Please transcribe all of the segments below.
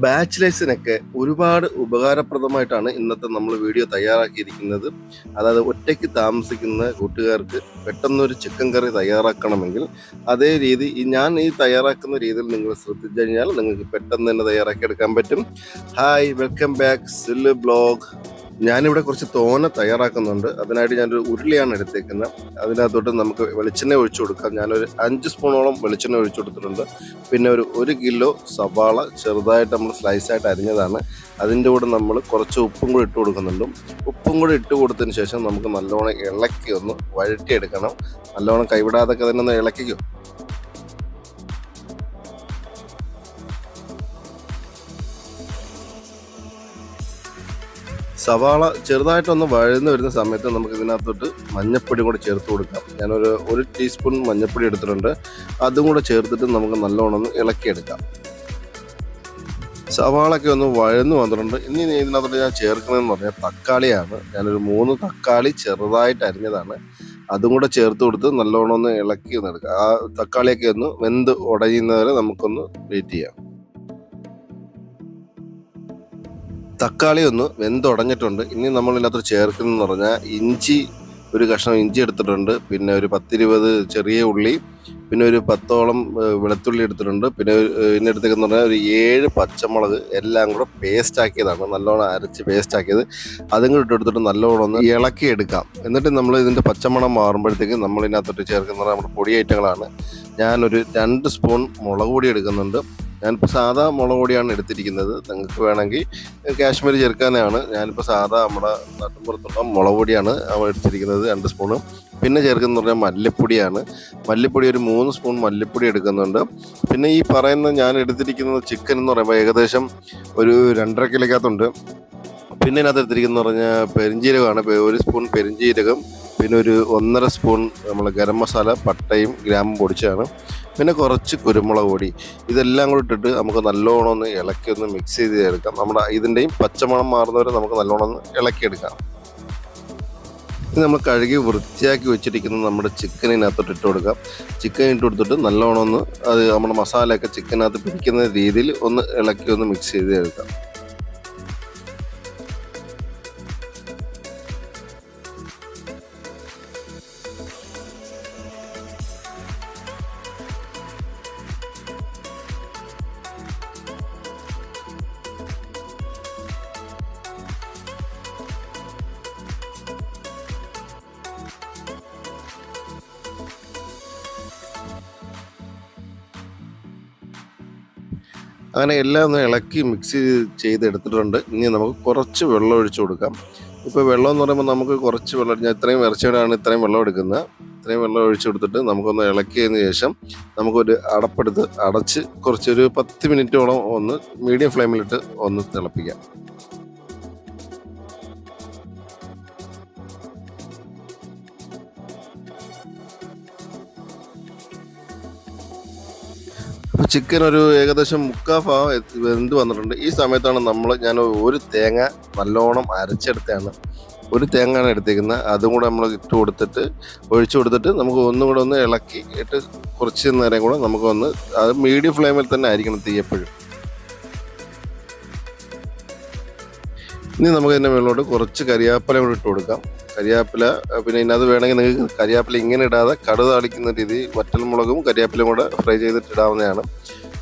ബാച്ചിലേഴ്സിനൊക്കെ ഒരുപാട് ഉപകാരപ്രദമായിട്ടാണ് ഇന്നത്തെ നമ്മൾ വീഡിയോ തയ്യാറാക്കിയിരിക്കുന്നത്. അതായത് ഒറ്റയ്ക്ക് താമസിക്കുന്ന കൂട്ടുകാർക്ക് പെട്ടെന്നൊരു ചിക്കൻ കറി തയ്യാറാക്കണമെങ്കിൽ അതേ രീതി ഞാൻ ഈ തയ്യാറാക്കുന്ന രീതിയിൽ നിങ്ങൾ ശ്രദ്ധിച്ചു കഴിഞ്ഞാൽ നിങ്ങൾക്ക് പെട്ടെന്ന് തന്നെ തയ്യാറാക്കിയെടുക്കാൻ പറ്റും. ഹായ് വെൽക്കം ബാക്ക് സിൽ ബ്ലോഗ് ഞാനിവിടെ കുറച്ച് തോന തയ്യാറാക്കുന്നുണ്ട്. അതിനായിട്ട് ഞാനൊരു ഉരുളിയാണ് എടുത്തേക്കുന്നത്. അതിനകത്തോട്ട് നമുക്ക് വെളിച്ചെണ്ണ ഒഴിച്ചു കൊടുക്കാം. ഞാനൊരു അഞ്ച് സ്പൂണോളം വെളിച്ചെണ്ണ ഒഴിച്ചു കൊടുത്തിട്ടുണ്ട്. പിന്നെ ഒരു ഒരു കിലോ സവാള ചെറുതായിട്ട് നമ്മൾ സ്ലൈസായിട്ട് അരിഞ്ഞതാണ്. അതിന്റെ കൂടെ നമ്മൾ കുറച്ച് ഉപ്പും കൂടി ഇട്ട് കൊടുക്കുന്നുണ്ട്. ഉപ്പും കൂടി ഇട്ട് കൊടുത്തതിന് ശേഷം നമുക്ക് നല്ലോണം ഇളക്കി ഒന്ന് വഴറ്റിയെടുക്കണം. നല്ലോണം കൈവിടാതൊക്കെ തന്നെ ഒന്ന് ഇളക്കിക്കും. സവാള ചെറുതായിട്ടൊന്ന് വഴന്ന് വരുന്ന സമയത്ത് നമുക്ക് ഇതിനകത്തോട്ട് മഞ്ഞപ്പൊടി കൂടെ ചേർത്ത് കൊടുക്കാം. ഞാനൊരു ഒരു ടീസ്പൂൺ മഞ്ഞപ്പൊടി എടുത്തിട്ടുണ്ട്. അതും കൂടെ ചേർത്തിട്ട് നമുക്ക് നല്ലോണം ഒന്ന് ഇളക്കിയെടുക്കാം. സവാളൊക്കെ ഒന്ന് വഴന്ന് വന്നിട്ടുണ്ട്. ഇനി ഇതിനകത്തോട്ട് ഞാൻ ചേർക്കുന്നതെന്ന് പറഞ്ഞാൽ തക്കാളിയാണ്. ഞാനൊരു മൂന്ന് തക്കാളി ചെറുതായിട്ട് അരിഞ്ഞതാണ്. അതും കൂടെ ചേർത്ത് കൊടുത്ത് നല്ലോണം ഒന്ന് ഇളക്കി ഒന്ന് എടുക്കാം. ആ തക്കാളിയൊക്കെ ഒന്ന് വെന്ത് ഉടയുന്നവരെ നമുക്കൊന്ന് വെയിറ്റ് ചെയ്യാം. തക്കാളി ഒന്ന് വെന്തുടഞ്ഞിട്ടുണ്ട്. ഇനി നമ്മൾ ഇതിനകത്ത് ചേർക്കുന്നതെന്ന് പറഞ്ഞാൽ ഇഞ്ചി ഒരു കഷ്ണം ഇഞ്ചി എടുത്തിട്ടുണ്ട്. പിന്നെ ഒരു പത്തിരുപത് ചെറിയ ഉള്ളി പിന്നെ ഒരു പത്തോളം വെളുത്തുള്ളി എടുത്തിട്ടുണ്ട്. പിന്നെ ഒരു, എടുത്തേക്കെന്ന് പറഞ്ഞാൽ ഒരു ഏഴ് പച്ചമുളക് എല്ലാം കൂടെ പേസ്റ്റ് ആക്കിയതാണ്. നല്ലോണം അരച്ച് പേസ്റ്റ് ആക്കിയത്. അതും കൂടെ ഇട്ട് എടുത്തിട്ട് നല്ലോണം ഒന്ന് ഇളക്കി എടുക്കാം. എന്നിട്ട് നമ്മൾ ഇതിന്റെ പച്ചമണം മാറുമ്പോഴത്തേക്ക് നമ്മൾ ഇതിനകത്തോട്ട് ചേർക്കുന്നത് നമ്മുടെ പൊടി ഐറ്റങ്ങളാണ്. ഞാനൊരു രണ്ട് സ്പൂൺ മുളക് പൊടി എടുക്കുന്നുണ്ട്. ഞാനിപ്പോൾ സാധാ മുളക് പൊടിയാണ് എടുത്തിരിക്കുന്നത്. നിങ്ങൾക്ക് വേണമെങ്കിൽ കാശ്മീരി ചേർക്കാനാണ് ഞാനിപ്പോൾ സാധാ നമ്മുടെ നാട്ടിൻപുറത്തുള്ള മുളക് പൊടിയാണ് എടുത്തിരിക്കുന്നത് രണ്ട് സ്പൂണ്. പിന്നെ ചേർക്കുന്നത് പറഞ്ഞാൽ മല്ലിപ്പൊടിയാണ്. മല്ലിപ്പൊടി ഒരു മൂന്ന് സ്പൂൺ മല്ലിപ്പൊടി എടുക്കുന്നുണ്ട്. പിന്നെ ഈ പറയുന്ന ഞാൻ എടുത്തിരിക്കുന്നത് ചിക്കൻ എന്ന് പറയുമ്പോൾ ഏകദേശം ഒരു രണ്ടര കിലോക്കകത്തുണ്ട് പിന്നെ ഇതിനകത്ത് എടുത്തിരിക്കുന്നത് പറഞ്ഞാൽ പെരിഞ്ജീരകമാണ് ഒരു സ്പൂൺ പെരിഞ്ജീരകം പിന്നെ ഒരു ഒന്നര സ്പൂൺ നമ്മൾ ഗരം മസാല പട്ടയും ഗ്രാമ്പും പൊടിച്ചതാണ്. പിന്നെ കുറച്ച് കുരുമുളക് പൊടി. ഇതെല്ലാം കൂടി ഇട്ടിട്ട് നമുക്ക് നല്ലോണം ഒന്ന് ഇളക്കി ഒന്ന് മിക്സ് ചെയ്ത് എടുക്കാം. നമ്മുടെ ഇതിന്റെയും പച്ചമണം മാറുന്നവരെ നമുക്ക് നല്ലോണം ഒന്ന് ഇളക്കിയെടുക്കാം ഇത് നമ്മൾ കഴുകി വൃത്തിയാക്കി വെച്ചിരിക്കുന്ന നമ്മുടെ ചിക്കനിനകത്തോട്ട് ഇട്ട് കൊടുക്കാം. ചിക്കൻ ഇട്ട് കൊടുത്തിട്ട് നല്ലോണം ഒന്ന് അത് നമ്മുടെ മസാലയൊക്കെ ചിക്കനകത്ത് പിടിക്കുന്ന രീതിയിൽ ഒന്ന് ഇളക്കി ഒന്ന് മിക്സ് ചെയ്ത് എടുക്കാം. അങ്ങനെ എല്ലാം ഒന്ന് ഇളക്കി മിക്സ് ചെയ്ത് എടുത്തിട്ടുണ്ട്. ഇനി നമുക്ക് കുറച്ച് വെള്ളം ഒഴിച്ചു കൊടുക്കാം. ഇപ്പോൾ വെള്ളം എന്ന് പറയുമ്പോൾ നമുക്ക് കുറച്ച് വെള്ളം ഞാൻ ഇത്രയും ഇറച്ചിയോടാണ് ഇത്രയും വെള്ളം എടുക്കുന്നത്. ഇത്രയും വെള്ളം ഒഴിച്ചു കൊടുത്തിട്ട് നമുക്കൊന്ന് ഇളക്കിയതിന് ശേഷം നമുക്കൊരു അടപ്പെടുത്ത് അടച്ച് കുറച്ചൊരു പത്ത് മിനിറ്റോളം ഒന്ന് മീഡിയം ഫ്ലെയിമിലിട്ട് ഒന്ന് തിളപ്പിക്കാം. അപ്പോൾ ചിക്കൻ ഒരു ഏകദേശം മുക്കാ ഭാഗം വെന്ത് വന്നിട്ടുണ്ട്. ഈ സമയത്താണ് നമ്മൾ ഞാൻ ഒരു തേങ്ങ നല്ലോണം അരച്ചെടുത്താണ് ഒരു തേങ്ങയാണ് എടുത്തേക്കുന്നത്. അതും കൂടെ നമ്മൾ ഇട്ട് കൊടുത്തിട്ട് ഒഴിച്ചു കൊടുത്തിട്ട് നമുക്ക് ഒന്നും കൂടെ ഒന്ന് ഇളക്കി ഇട്ട് കുറച്ച് നേരം കൂടെ നമുക്ക് ഒന്ന് അത് മീഡിയം ഫ്ലെയിമിൽ തന്നെ ആയിരിക്കണം തീ എപ്പോഴും. ഇനി നമുക്ക് ഇതിന്റെ മുകളിലോട്ട് കുറച്ച് കറിയാപ്പലം കൂടി ഇട്ട് കൊടുക്കാം. കരിയാപ്പില പിന്നെ ഇതിനകത്ത് വേണമെങ്കിൽ നിങ്ങൾക്ക് കരിയാപ്പില ഇങ്ങനെ ഇടാതെ കടുക് താളിക്കുന്ന രീതിയിൽ വറ്റൽമുളകും കരിയാപ്പിലയും കൂടെ ഫ്രൈ ചെയ്തിട്ട് ഇടാവുന്നതാണ്.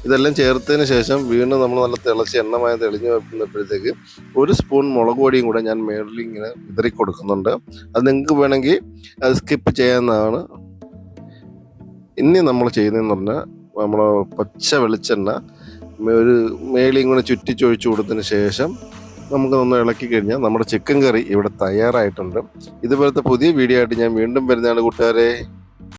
ഇതെല്ലാം ചേർത്തതിന് ശേഷം വീണ്ടും നമ്മൾ നല്ല തിളച്ച് എണ്ണമായ തെളിഞ്ഞ് വെക്കുന്നപ്പോഴത്തേക്ക് ഒരു സ്പൂൺ മുളക് പൊടിയും കൂടെ ഞാൻ മേളിൽ ഇങ്ങനെ വിതറി കൊടുക്കുന്നുണ്ട്. അത് നിങ്ങൾക്ക് വേണമെങ്കിൽ അത് സ്കിപ്പ് ചെയ്യാവുന്നതാണ്. ഇനി നമ്മൾ ചെയ്യുന്നതെന്ന് പറഞ്ഞാൽ നമ്മൾ പച്ച വെളിച്ചെണ്ണ ഒരു കൂടെ ചുറ്റിച്ചൊഴിച്ചു കൊടുത്തതിന് ശേഷം നമുക്ക് ഒന്ന് ഇളക്കി കഴിഞ്ഞാൽ നമ്മുടെ ചിക്കൻ കറി ഇവിടെ തയ്യാറായിട്ടുണ്ട്. ഇതുപോലത്തെ പുതിയ വീഡിയോ ആയിട്ട് ഞാൻ വീണ്ടും വരുന്നതാണ് കൂട്ടുകാരെ.